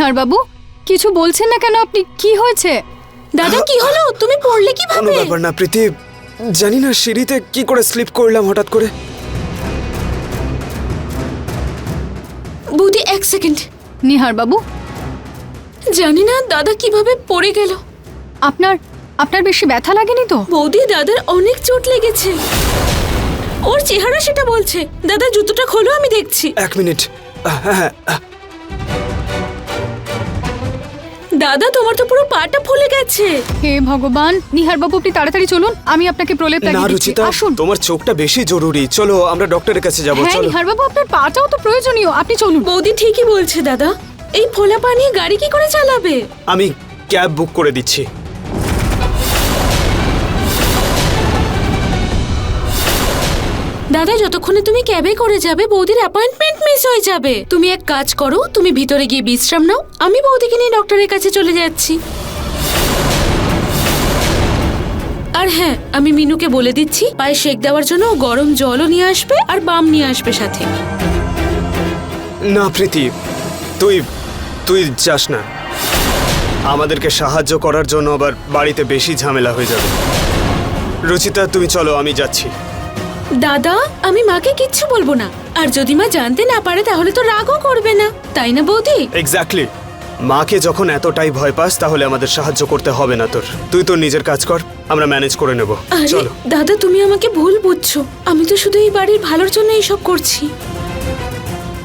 নিহার বাবু কিছু বলছেন না কেন আপনি? কি হয়েছে? দাদা কি হলো? তুমি পড়লে কোনো কীভাবে ব্যাপার না প্রীতি জানি না সিঁড়িতে কি করে স্লিপ করলাম হঠাৎ করে। বৌদি এক সেকেন্ড। নিহার বাবু? জানি না দাদা কীভাবে পড়ে গেল। আপনার আপনার বেশি ব্যথা লাগেনি তো? বৌদি দাদার অনেক চোট লেগেছে। ওর চেহারা সেটা বলছে। দাদা জুতোটা খোলো আমি দেখছি। এক মিনিট। আহ, হ্যাঁ হ্যাঁ আহ, দাদা তোমার তো পুরো পাটা ফুলে গেছে। হে ভগবান নিহার বাবু আপনি তাড়াতাড়ি চলুন আমি আপনাকে প্রলেপ না লাগিয়ে দিচ্ছি। রুচিতা আসুন। তোমার চোখটা বেশি জরুরি। চলো আমরা ডক্টরের কাছে যাব হ্যাঁ চলো। নিহার বাবু আপনার পাটাও তো প্রয়োজনীয়। আপনি চলুন। বৌদি ঠিকই বলছে দাদা। এই ফোলা পানি নিয়ে গাড়ি কি করে চালাবে? আমি ক্যাব বুক করে দিচ্ছি। দাদা, যতক্ষণে তুমি ক্যাবে করে যাবে, বৌদির অ্যাপয়েন্টমেন্ট মিস হয়ে যাবে। তুমি এক কাজ করো, তুমি ভিতরে গিয়ে বিশ্রাম নাও। আমি বৌদিকে নিয়ে ডক্টরের কাছে চলে যাচ্ছি। আর হ্যাঁ আমি মিনুকে বলে দিচ্ছি, পায়ে শেক দেওয়ার জন্য গরম জলও নিয়ে আসবে আর বাম নিয়ে আসবে সাথে। না, প্রীতি, তুই তুই যাস না। আমাদেরকে সাহায্য করার জন্য আবার বাড়িতে বেশি ঝামেলা হয়ে যাবে। রুচিতা, তুমি চলো, আমি যাচ্ছি। দাদা আমি মাকে কিচ্ছু বলব না। আর যদি মা জানতে না পারে তাহলে তো রাগও করবে না। তাই না বৌদি? এক্স্যাক্টলি মাকে যখন এতটাই ভয় পাস তাহলে আমাদের সাহায্য করতে হবে না তোর। তুই তোর নিজের কাজ কর আমরা ম্যানেজ করে নেব। আরে চলো। দাদা তুমি আমাকে ভুল বুঝছ। আমি তো শুধু এই বাড়ির ভালোর জন্য এইসব করছি।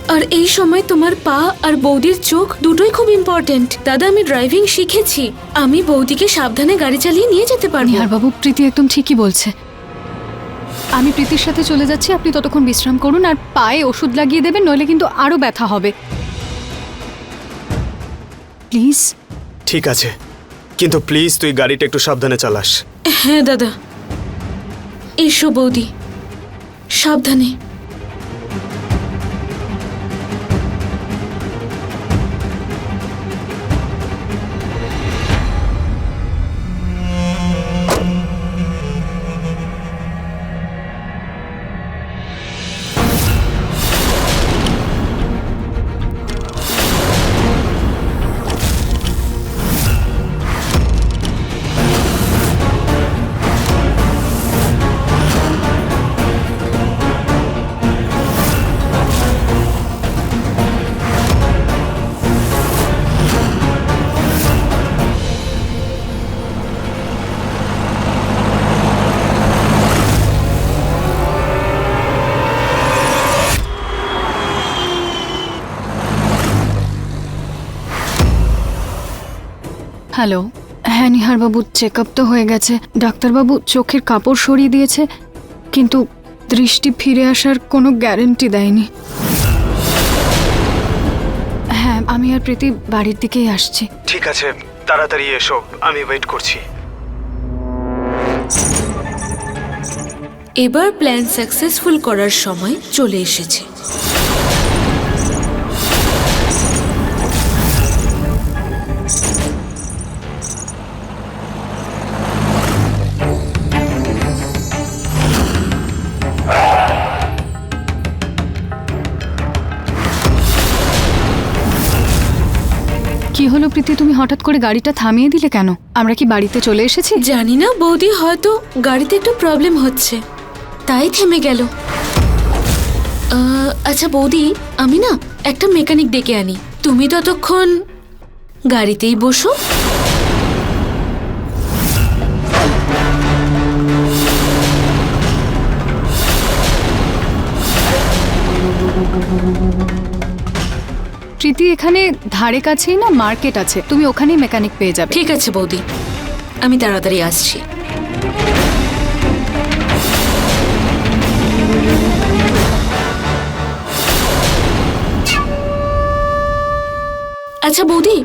আর এই সময় তোমার পা আর বৌদির চোখ দুটোই খুব ইম্পর্ট্যান্ট দাদা আমি ড্রাইভিং শিখেছি। আমি বৌদিকে সাবধানে গাড়ি চালিয়ে নিয়ে যেতে পারি আর বাবু প্রীতি একদম ঠিকই বলছে। আমি প্রীতির সাথে চলে যাচ্ছি আপনি ততক্ষণ বিশ্রাম করুন আর পায়ে ওষুধ লাগিয়ে দেবেন নইলে কিন্তু আরও ব্যথা হবে। প্লিজ। ঠিক আছে। কিন্তু প্লিজ তুই গাড়িটা একটু সাবধানে চালাস। হ্যাঁ দাদা। এসো বৌদি। সাবধানে। হ্যালো। হ্যাঁ নিহার বাবু চেক আপ তো হয়ে গেছে। ডাক্তারবাবু চোখের কাপড় সরিয়ে দিয়েছে কিন্তু দৃষ্টি ফিরে আসার কোনো গ্যারেন্টি দেয়নি। হ্যাঁ আমি আর প্রীতি বাড়ির দিকেই আসছি। ঠিক আছে তাড়াতাড়ি এসো আমি ওয়েট করছি। এবার প্ল্যান সাকসেসফুল করার সময় চলে এসেছে। হলো প্রীতি তুমি হঠাৎ করে গাড়িটা থামিয়ে দিলে কেন? আমরা কি বাড়িতে চলে এসেছি? জানি না, বৌদি, হয়তো গাড়িতে একটু প্রবলেম হচ্ছে। তাই থেমে গেল। আচ্ছা বৌদি, আমি না একটা মেকানিক ডেকে আনি। তুমি ততক্ষণ গাড়িতেই বসো। এখানে ধারে কাছেই না মার্কেট আছে? তুমি ওখানেই মেকানিক পেয়ে যাবে। ঠিক আছে বৌদি। আমি তাড়াতাড়ি আসছি। আচ্ছা বৌদি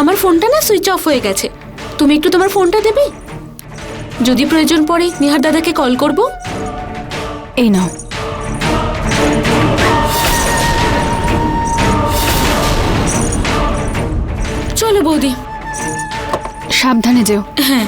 আমার ফোনটা না সুইচ অফ হয়ে গেছে। তুমি একটু তোমার ফোনটা দেবে? যদি প্রয়োজন পড়ে নিহার দাদাকে কল করব? এই নাও। চলো বৌদি। সাবধানে যেও। হ্যাঁ।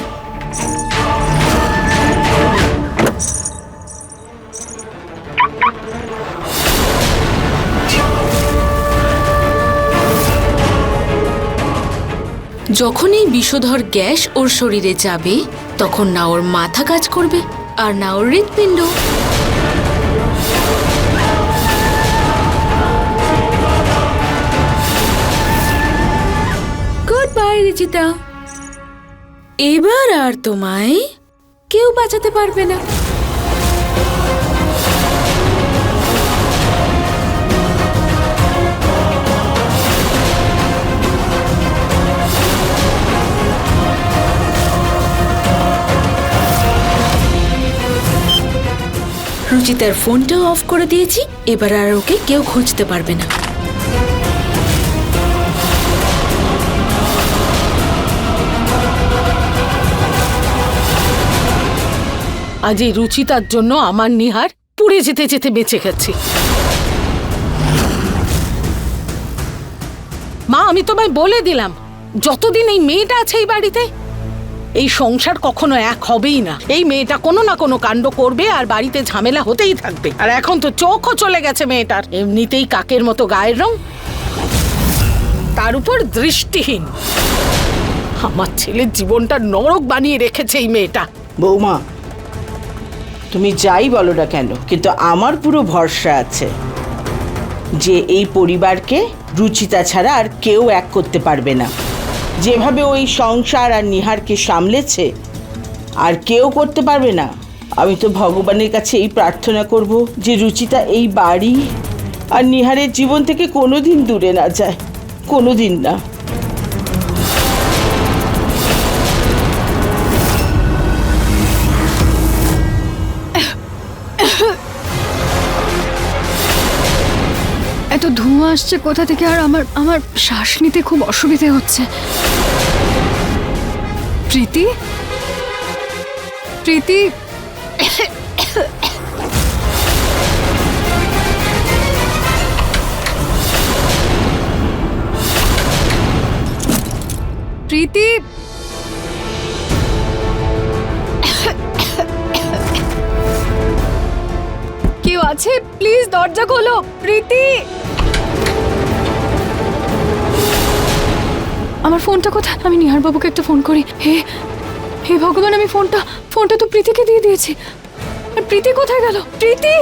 যখন এই বিষধর গ্যাস ওর শরীরে যাবে তখন না ওর মাথা কাজ করবে আর না ওর হৃৎপিণ্ড। রিচিতা এবার আর তোমায় কেউ বাঁচাতে পারবে না। রুচিতার ফোনটাও অফ করে দিয়েছি, এবার আর ওকে কেউ খুঁজতে পারবে না। আজ এই রুচিতার জন্য আমার নিহার পুড়ে যেতে যেতে বেঁচে গেছে। মা, আমি তোমায় বলে দিলাম, যতদিন এই মেয়েটা আছে এই বাড়িতে, এই সংসার কখনো এক হবেই না। এই মেয়েটা কোনো না কোনো কাণ্ড করবে আর বাড়িতে ঝামেলা হতেই থাকবে। আর এখন তো চোখও চলে গেছে মেয়েটার। এমনিতেই কাকের মতো গায়ের রং, তার উপর দৃষ্টিহীন। আমার ছেলের জীবনটা নরক বানিয়ে রেখেছে এই মেয়েটা। বৌমা তুমি যাই বলো না কেন, কিন্তু আমার পুরো ভরসা আছে যে এই পরিবারকে রুচিতা ছাড়া আর কেউ এক করতে পারবে না। যেভাবে ওই সংসার আর নিহারকে সামলেছে, আর কেউ করতে পারবে না, আমি তো ভগবানের কাছে এই প্রার্থনা করব যে রুচিতা এই বাড়ি আর নিহারের জীবন থেকে কোনোদিন দূরে না যায়, কোনোদিন না। আসছে, কোথা থেকে? আর আমার আমার শ্বাস নিতে খুব অসুবিধে হচ্ছে। প্রীতি? প্রীতি? প্রীতি? কেউ আছে? প্লিজ দরজা খোলো, প্রীতি! আমার ফোনটা কোথায়? আমি নিহার বাবুকে একটা ফোন করি। হে হে ভগবান, আমি ফোনটা ফোনটা তো প্রীতিকে দিয়ে দিয়েছি। আর প্রীতি কোথায় গেল? প্রীতি!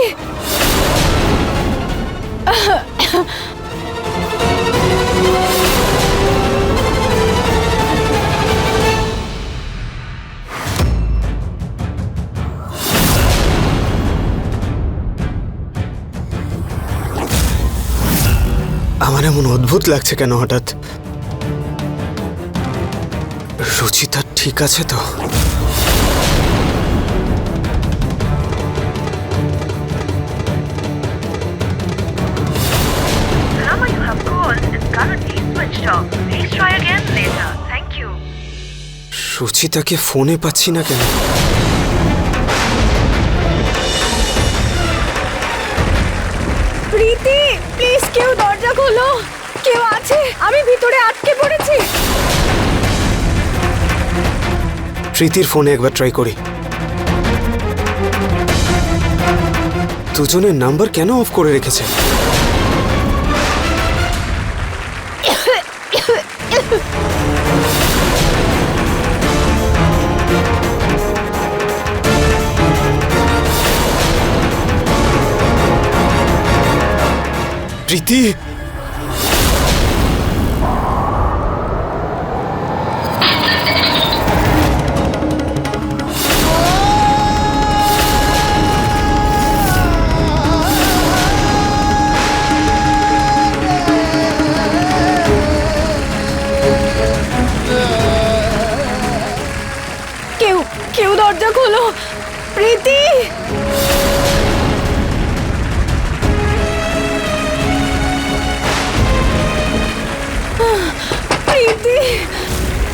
আমার এমন অদ্ভুত লাগছে কেন হঠাৎ? রুচিতা ঠিক আছে তো? সুচিতাকে ফোনে পাচ্ছি না কেন? প্রীতির ফোনে একবার ট্রাই করি। দুজনের নাম্বার কেন অফ করে রেখেছে? প্রীতি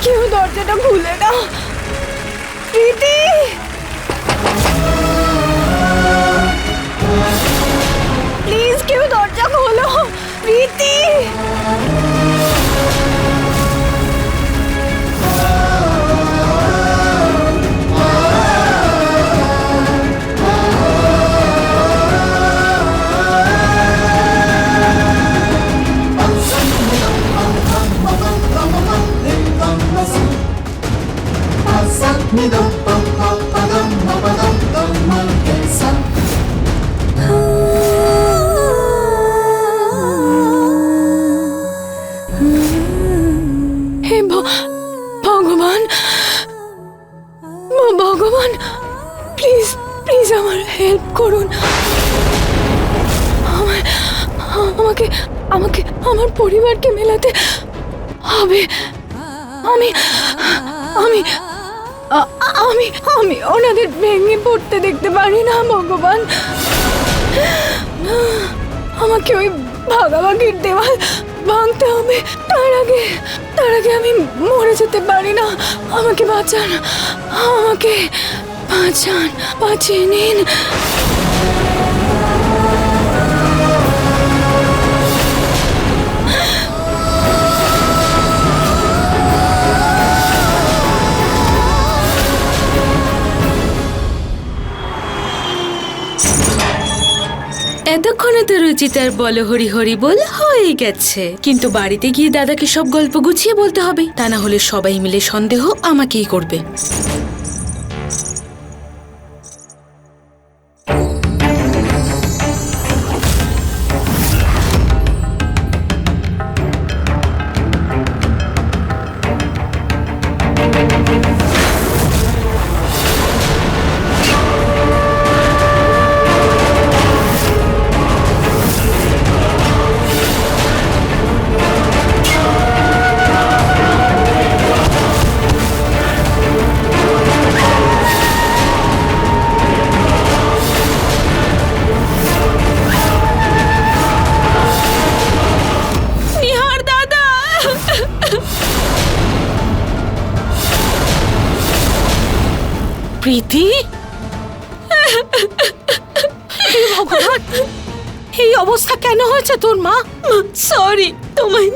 কেউ দরজাটা খুলে দাও প্রীতি হে আমি ওনাদের ভেঙে পড়তে দেখতে পারি না, ভগবান। আমাকে ওই ভাগাভাগির দেওয়াল ভাঙতে হবে। তার আগে তার আগে আমি মরে যেতে পারি না। আমাকে বাঁচান আমাকে বাঁচান, বাঁচিয়ে নিন। এতক্ষণে তো রুচিতার বল হরি হরি বল হয়ে গেছে। কিন্তু বাড়িতে গিয়ে দাদাকে সব গল্প গুছিয়ে বলতে হবে। তা না হলে সবাই মিলে সন্দেহ আমাকেই করবে।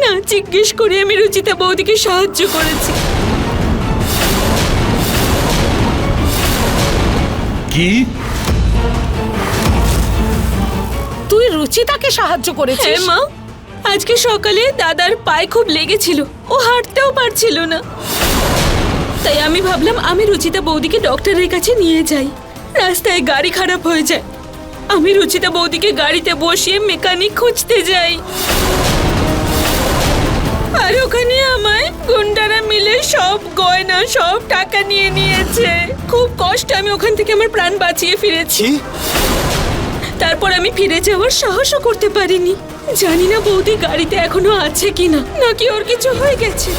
না জিজ্ঞেস করে আমি রুচিতা বৌদিকে সাহায্য করেছি। কি? তুই রুচিতাকে সাহায্য করেছিস? হ্যাঁ মা। আজকে সকালে দাদার পায়ে খুব লেগেছিল। ও হাঁটতেও পারছিল না। তাই আমি ভাবলাম আমি রুচিতা বৌদিকে ডক্টরের কাছে নিয়ে যাই। রাস্তায় গাড়ি খারাপ হয়ে যায়। আমি রুচিতা বৌদিকে গাড়িতে বসিয়ে মেকানিক খুঁজতে যাই। আর ওখানে আমায় গুন্ডারা মিলে সব গয়না সব টাকা নিয়ে নিয়েছে। খুব কষ্ট আমি ওখান থেকে আমার প্রাণ বাঁচিয়ে ফিরেছি। তারপর আমি ফিরে যাওয়ার সাহসও করতে পারিনি। জানি না বৌদি গাড়িতে এখনও আছে কিনা নাকি ওর কিছু হয়ে গেছে।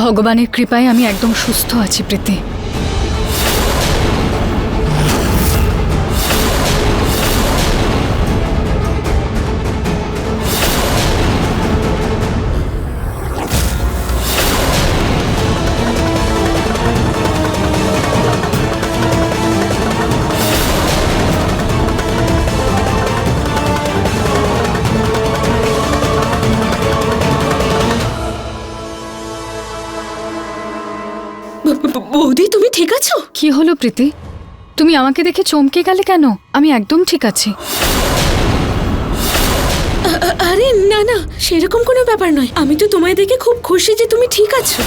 ভগবানের কৃপায় আমি একদম সুস্থ আছি প্রীতি। বৌদি তুমি ঠিক আছো? কি হলো প্রীতি? তুমি আমাকে দেখে চমকে গেলে কেন? আমি একদম ঠিক আছি। আরে না না সেরকম কোনো ব্যাপার নয়। আমি তো তোমায় দেখে খুব খুশি যে তুমি ঠিক আছো।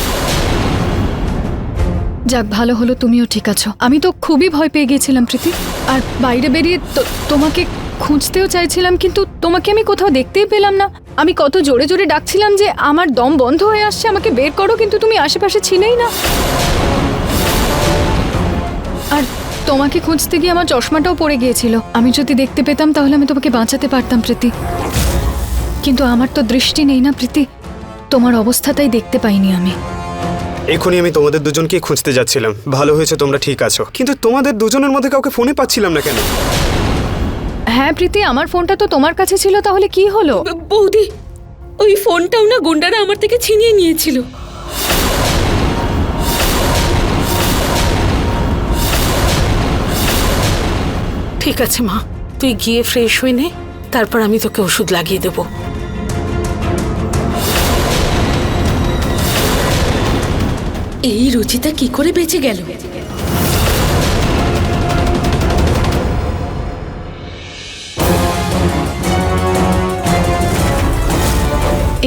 যাক ভালো হলো তুমিও ঠিক আছো। আমি তো খুবই ভয় পেয়ে গিয়েছিলাম প্রীতি। আর বাইরে বেরিয়ে তো- তোমাকে খুঁজতেও চাইছিলাম কিন্তু তোমাকে আমি কোথাও দেখতেই পেলাম না। আমি কত জোরে জোরে ডাকছিলাম যে আমার দম বন্ধ হয়ে আসছে আমাকে বের করো কিন্তু তুমি আশেপাশে ছিলেই না। আর তোমাকে খুঁজতে গিয়ে আমার চশমাটাও পড়ে গিয়েছিল। আমি যদি দেখতে পেতাম তাহলে আমি তোমাকে বাঁচাতে পারতাম প্রীতি। কিন্তু আমার তো দৃষ্টি নেই না প্রীতি। তোমার অবস্থাটাই দেখতে পাইনি আমি। এখনই আমি তোমাদের দুজনকে খুঁজতে যাচ্ছিলাম। ভালো হয়েছে তোমরা ঠিক আছো। কিন্তু তোমাদের দুজনের মধ্যে কাউকে ফোনে পাচ্ছিলাম না কেন? হ্যাঁ প্রীতি আমার ফোনটা তো তোমার কাছে ছিল তাহলে কি হলো? বৌদি ওই ফোনটাও না গুন্ডারা আমার থেকে ছিনিয়ে নিয়েছিল। ঠিক আছে মা। তুই গিয়ে ফ্রেশ হয়ে নে তারপর আমি তোকে ওষুধ লাগিয়ে দেবো। এই রুচিতা কি করে বেঁচে গেল?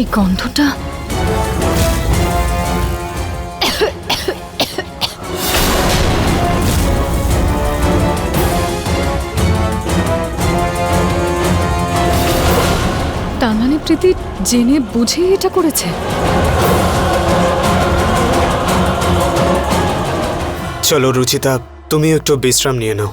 এই গন্ধটা মানে জেনে বুঝেই এটা করেছে। চলো রুচিতা তুমি একটু বিশ্রাম নিয়ে নাও।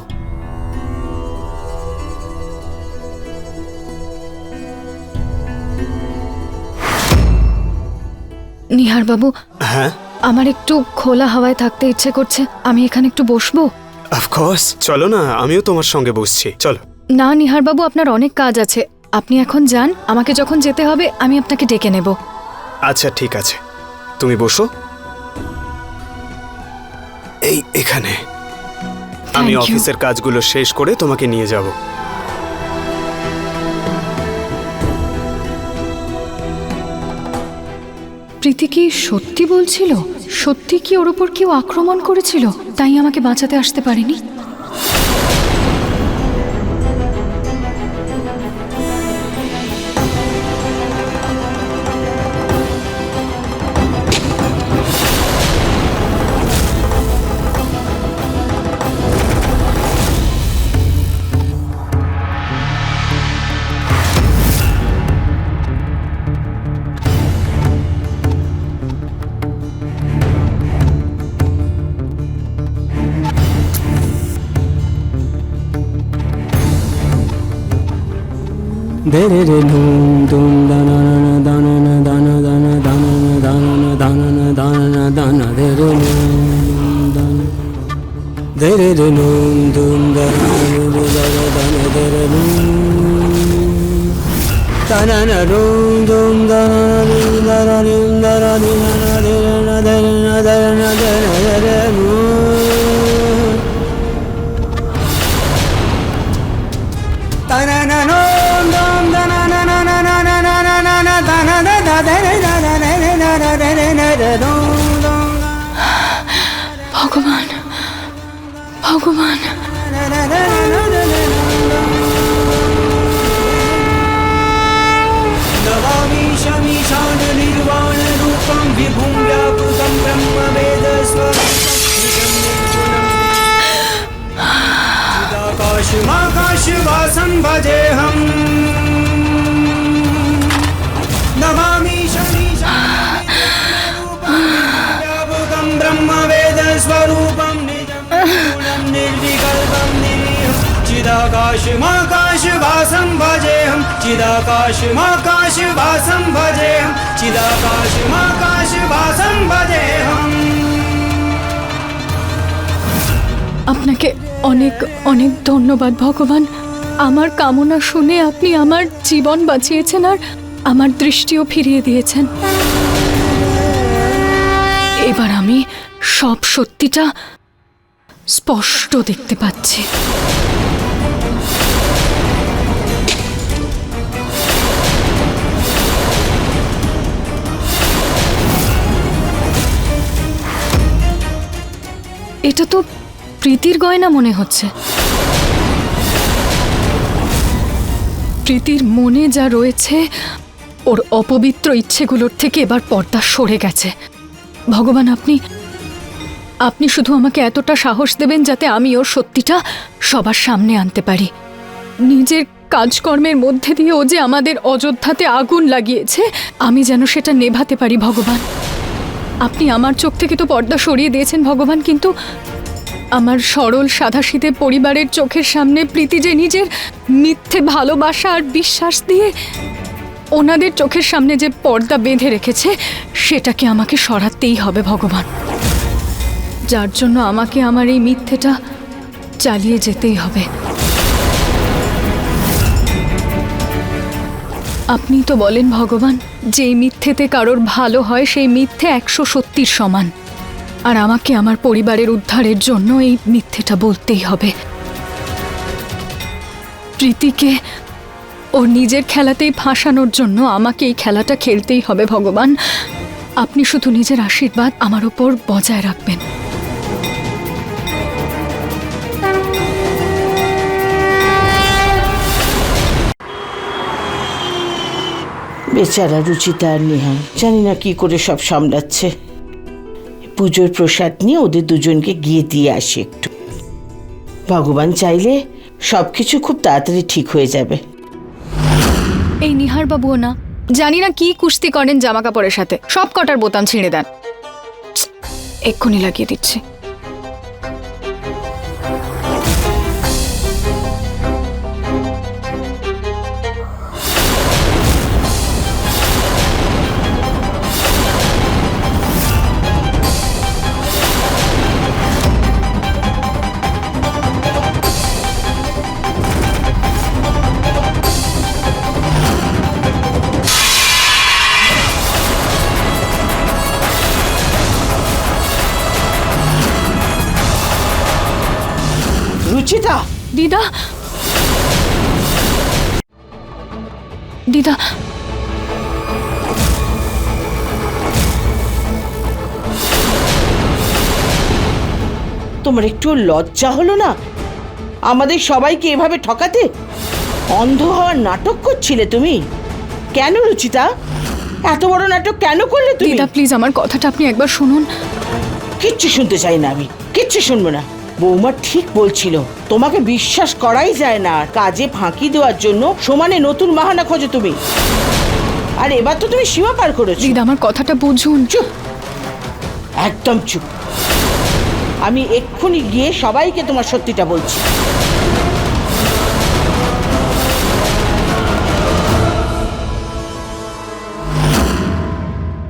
নিহার বাবু হ্যাঁ? আমার একটু খোলা হাওয়ায় থাকতে ইচ্ছে করছে। আমি এখানে একটু বসবো? অফকোর্স চলো না আমিও তোমার সঙ্গে বসছি। চলো। না নিহার বাবু আপনার অনেক কাজ আছে। আপনি এখন যান আমাকে যখন যেতে হবে আমি আপনাকে ডেকে নেব। আচ্ছা ঠিক আছে। তুমি বসো। এই এখানে। আমি you. অফিসের কাজগুলো শেষ করে তোমাকে নিয়ে যাব। প্রীতি কি সত্যি বলছিল? সত্যি কি ওর ওপর কেউ আক্রমণ করেছিল? তাই আমাকে বাঁচাতে আসতে পারেনি? Paguman. Paguman. विभुं व्याकृतं ब्रह्मवेदस्वरूपं चिदाकाशमाकाशवासं भजेऽहम् चिदाकाशमाकाशवासं भजेऽहं चिदाकाशमाकाशवासं भजेऽहं चिदाकाशमाकाशवासं भजेऽहम् আপনাকে অনেক অনেক ধন্যবাদ ভগবান আমার কামনা শুনে আপনি আমার জীবন বাঁচিয়েছেন আর আমার দৃষ্টিও ফিরিয়ে দিয়েছেন এবার আমি সব সত্যিটা স্পষ্ট দেখতে পাচ্ছি এটা তো প্রীতির গয়না মনে হচ্ছে। প্রীতির মনে যা রয়েছে, ওর অপবিত্র ইচ্ছেগুলোর থেকে এবার পর্দা সরে গেছে। ভগবান, আপনি আপনি শুধু আমাকে এতটা সাহস দেবেন যাতে আমি ওর সত্যিটা সবার সামনে আনতে পারি। নিজের কাজকর্মের মধ্যে দিয়ে ও যে আমাদের অযোধ্যাতে আগুন লাগিয়েছে, আমি যেন সেটা নেভাতে পারি ভগবান। আপনি আমার চোখ থেকে তো পর্দা সরিয়ে দিয়েছেন ভগবান, কিন্তু আমার সরল সাদাশীতে পরিবারের চোখের সামনে প্রীতি যে নিজের মিথ্যে ভালোবাসা আর বিশ্বাস দিয়ে ওনাদের চোখের সামনে যে পর্দা বেঁধে রেখেছে, সেটাকে আমাকে সরাতেই হবে ভগবান। যার জন্য আমাকে আমার এই মিথ্যেটা চালিয়ে যেতেই হবে। আপনি তো বলেন, ভগবান, যে মিথ্যেতে কারোর ভালো হয়, সেই মিথ্যে একশো সত্যির সমান। আর আমাকে আমার পরিবারের উদ্ধারের জন্য এই মিথ্যেটা বলতেই হবে। প্রীতিকে ওর নিজের খেলাতেই ফাঁসানোর জন্য আমাকে এই খেলাটা খেলতেই হবে, ভগবান। আপনি শুধু নিজের আশীর্বাদ আমার ওপর বজায় রাখবেন। বেচারা রুচিতা আর নিহার জানি না কি করে সব সামলাচ্ছে। পুজোর প্রসাদ নিয়ে ওদের দুজনকে গিয়ে দিয়ে আসি একটু। ভগবান চাইলে সব কিছু খুব তাড়াতাড়ি ঠিক হয়ে যাবে। এই নিহার বাবুও না, জানি না কি কুস্তি করেন জামা কাপড়ের সাথে। সব কটার বোতাম ছিঁড়ে দেন। এক্ষুনি লাগিয়ে দিচ্ছি। তোমার একটু লজ্জা হলো না? আমাদের সবাইকে এভাবে ঠকাতে? অন্ধ হওয়ার নাটক করছিলে তুমি? কেন রুচিতা? এত বড় নাটক কেন করলে তুমি? দিদা প্লিজ আমার কথাটা আপনি একবার শুনুন। কিচ্ছু শুনতে চাই না আমি। কিচ্ছু শুনব না। বৌমা ঠিক বলছিল তোমাকে বিশ্বাস করাই যায় না কাজে ফাঁকি দেওয়ার জন্য। সমানে নতুন বাহানা খোঁজো তুমি। আর এবার তো তুমি সীমা পার করেছ। দিদা আমার কথাটা বুঝুন। চুপ। একদম চুপ। আমি এক্ষুনি গিয়ে সবাইকে তোমার সত্যিটা বলছি।